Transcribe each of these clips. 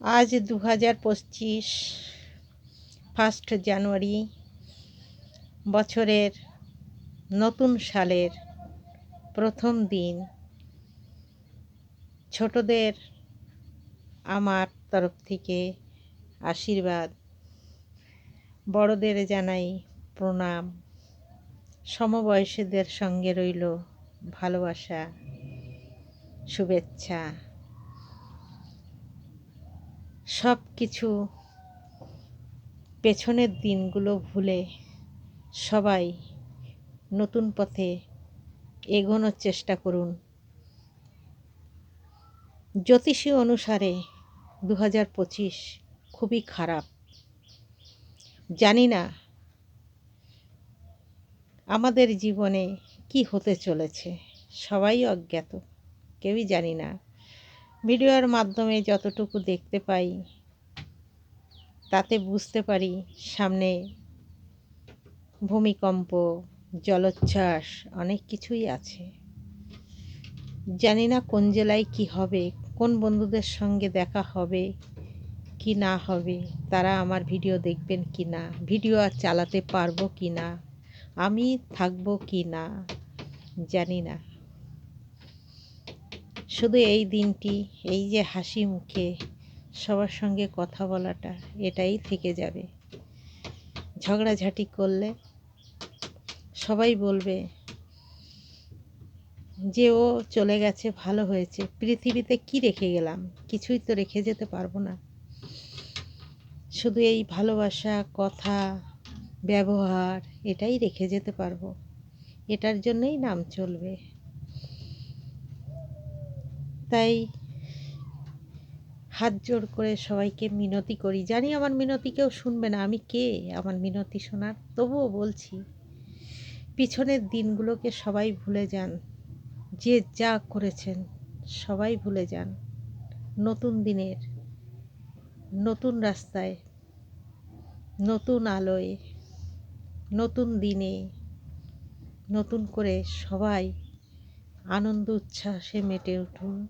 আজ দু হাজার পঁচিশ ফার্স্ট জানুয়ারি বছরের নতুন সালের প্রথম দিন। ছোটদের আমার তরফ থেকে আশীর্বাদ। বড়দের জানাই প্রণাম। সমবয়সীদের সঙ্গে রইল ভালোবাসা, শুভেচ্ছা। সব কিছু পেছনের দিনগুলো ভুলে সবাই নতুন পথে এগোনোর চেষ্টা করুন। জ্যোতিষী অনুসারে দু হাজার পঁচিশ খুবই খারাপ। জানি না আমাদের জীবনে কি হতে চলেছে, সবাই অজ্ঞাত, কেউই জানি না। ভিডিওর মাধ্যমে যতটুকু দেখতে পাই, তাতে বুঝতে পারি সামনে ভূমিকম্প, জলোচ্ছ্বাস, অনেক কিছুই আছে। জানি না কোন জেলায় কি হবে, কোন বন্ধুদের সঙ্গে দেখা হবে, কি না হবে, তারা আমার ভিডিও দেখবেন কি না, ভিডিও আর চালাতে পারব কি না, আমি থাকব কি না, জানি না। শুধু এই দিনটি, এই যে হাসি মুখে সবার সঙ্গে কথা বলাটা, এটাই থেকে যাবে। ঝগড়াঝাটি করলে সবাই বলবে, যে ও চলে গেছে, ভালো হয়েছে, পৃথিবীতে কি রেখে গেলাম? কিছুই তো রেখে যেতে পারব না। শুধু এই ভালোবাসা, কথা, ব্যবহার, এটাই রেখে যেতে পারব। এটার জন্যই নাম চলবে। তাই হাত জোর করে সবাইকে মিনতি করি। জানি আমার মিনতি কেউ শুনবে না। আমি কে? আমার মিনতি শোনার? তবুও বলছি, পিছনের দিনগুলোকে সবাই ভুলে যান। যে যা করেছেন, সবাই ভুলে যান। নতুন দিনের, নতুন রাস্তায়, নতুন আলোয়, নতুন দিনে, নতুন করে সবাই আনন্দ, উচ্ছ্বাসে মেটে উঠুন।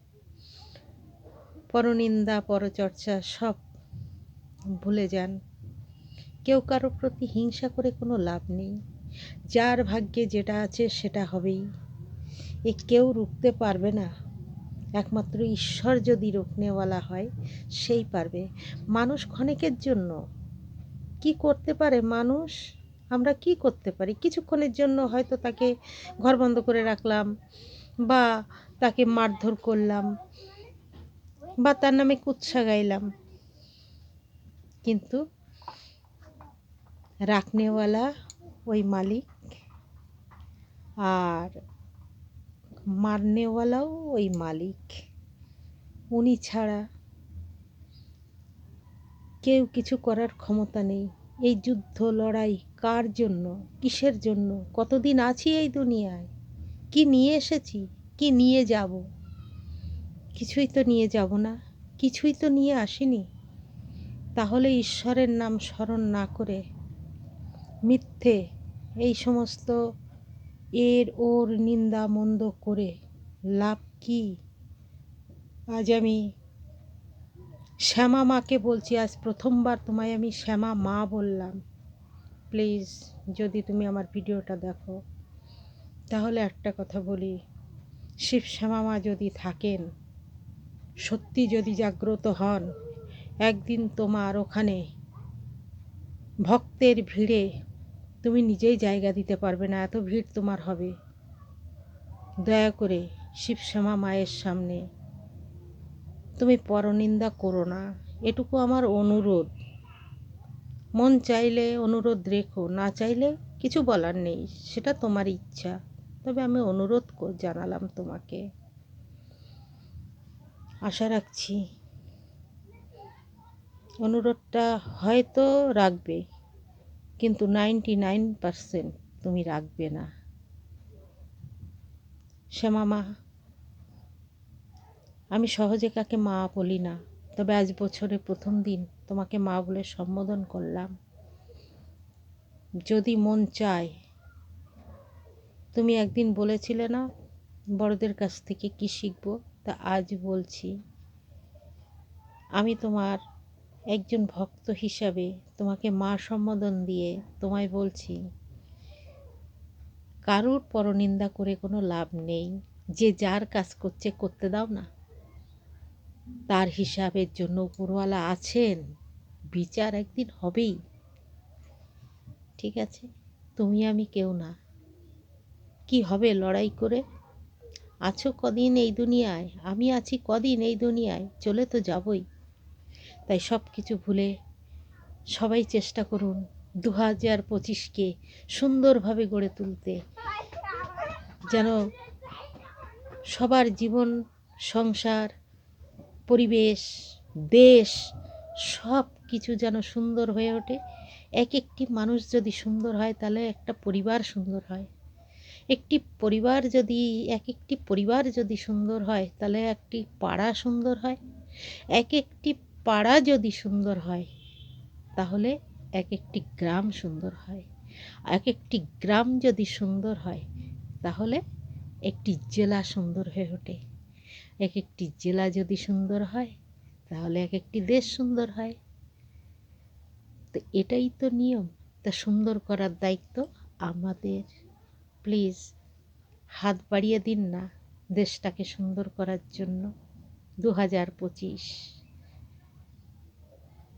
পরনিন্দা, পরচর্চা সব ভুলে যান। কেউ কারও প্রতি হিংসা করে কোনো লাভ নেই। যার ভাগ্যে যেটা আছে সেটা হবেই। এ কেউ রুখতে পারবে না। একমাত্র ঈশ্বর যদি রুখনেওয়ালা হয়, সেই পারবে। মানুষ ক্ষণিকের জন্য। কি করতে পারে মানুষ? আমরা কি করতে পারি? কিছুক্ষণের জন্য হয়তো তাকে ঘর বন্ধ করে রাখলাম বা তাকে মারধর করলাম। বা তার নামে কুৎসা গাইলাম। কিন্তু রাখনেওয়ালা ওই মালিক আর মারনেওয়ালাও ওই মালিক, উনি ছাড়া কেউ কিছু করার ক্ষমতা নেই। এই যুদ্ধ, লড়াই কার জন্য, কিসের জন্য, কতদিন আছি এই দুনিয়ায়? কি নিয়ে এসেছি? কি নিয়ে যাব? কিছুই তো নিয়ে যাব না, কিছুই তো নিয়ে আসিনি। তাহলে ঈশ্বরের নাম স্মরণ না করে মিথ্যে এই সমস্ত এর ওর নিন্দা মন্দ করে লাভ কি? আজ আমি শ্যামা মাকে বলছি, আজ প্রথমবার তোমায় আমি শ্যামা মা বললাম। প্লিজ, যদি তুমি আমার ভিডিওটা দেখো, তাহলে একটা কথা বলি। শিব শ্যামা মা যদি থাকেন সত্যি যদি জাগ্রত হন, একদিন তোমার ওখানে ভক্তের ভিড়ে তুমি নিজেই জায়গা দিতে পারবে না, এত ভিড় তোমার হবে। দয়া করে শিবশ্যামা মায়ের সামনে তুমি পরনিন্দা করো না, এটুকু আমার অনুরোধ। মন চাইলে অনুরোধ রেখো, না চাইলে কিছু বলার নেই, সেটা তোমার ইচ্ছা। তবে আমি অনুরোধ জানালাম তোমাকে। আশা রাখছি। অনুরোধটা হয়তো রাখবে, কিন্তু নাইনটি নাইন পারসেন্ট তুমি রাখবে না। শ্যামা মা আমি সহজে কাকে মা বলি না, তবে আজ বছরে প্রথম দিন, তোমাকে মা বলে সম্বোধন করলাম। যদি মন চায়, তুমি একদিন বলেছিলে না, বড়দের কাছ থেকে কি শিখব? তা আজ বলছি, আমি তোমার একজন ভক্ত হিসাবে তোমাকে মা সম্বোধন দিয়ে তোমায় বলছি, কারুর পরনিন্দা করে কোনো লাভ নেই, যে যার কাজ করছে করতে দাও না। তার হিসাবের জন্য উপরওয়ালা আছেন, বিচার একদিন হবেই। ঠিক আছে, তুমি আমি কেউ না। কি হবে লড়াই করে? আছো কদিন এই দুনিয়ায়? আমি আছি কদিন এই দুনিয়ায়? চলে তো যাবই। তাই সব কিছু ভুলে সবাই চেষ্টা করুন দু হাজার পঁচিশকে সুন্দরভাবে গড়ে তুলতে। যেন সবার জীবন, সংসার, পরিবেশ, দেশ সব কিছু যেন সুন্দর হয়ে ওঠে। এক একটি মানুষ যদি সুন্দর হয়, তাহলে একটা পরিবার সুন্দর হয়। একটি পরিবার যদি, এক একটি পরিবার যদি সুন্দর হয়, তাহলে একটি পাড়া সুন্দর হয়। এক একটি পাড়া যদি সুন্দর হয়, তাহলে এক একটি গ্রাম সুন্দর হয়। এক একটি গ্রাম যদি সুন্দর হয়, তাহলে একটি জেলা সুন্দর হয়ে ওঠে। এক একটি জেলা যদি সুন্দর হয়, তাহলে এক একটি দেশ সুন্দর হয়। তো এটাই তো নিয়ম। তা সুন্দর করার দায়িত্ব আমাদের। প্লিজ হাত বাড়িয়ে দিন না দেশটাকে সুন্দর করার জন্য। দু হাজার পঁচিশ।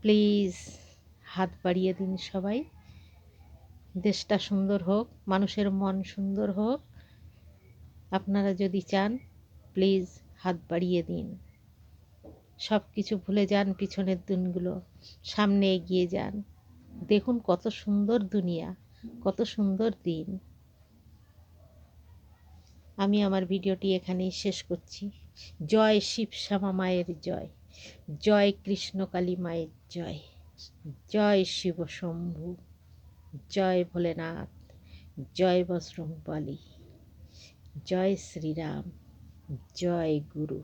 প্লিজ হাত বাড়িয়ে দিন সবাই। দেশটা সুন্দর হোক, মানুষের মন সুন্দর হোক। আপনারা যদি চান, প্লিজ হাত বাড়িয়ে দিন। সব কিছু ভুলে যান পিছনের দিনগুলো, সামনে এগিয়ে যান। দেখুন কত সুন্দর দুনিয়া, কত সুন্দর দিন। আমি আমার ভিডিওটি এখানেই শেষ করছি। জয় শিব শ্যামা মায়ের জয়। জয় কৃষ্ণকালী মায়ের জয়। জয় শিব শম্ভু। জয় ভোলেনাথ। জয় বজরং বলি জয় শ্রীরাম। জয় গুরু।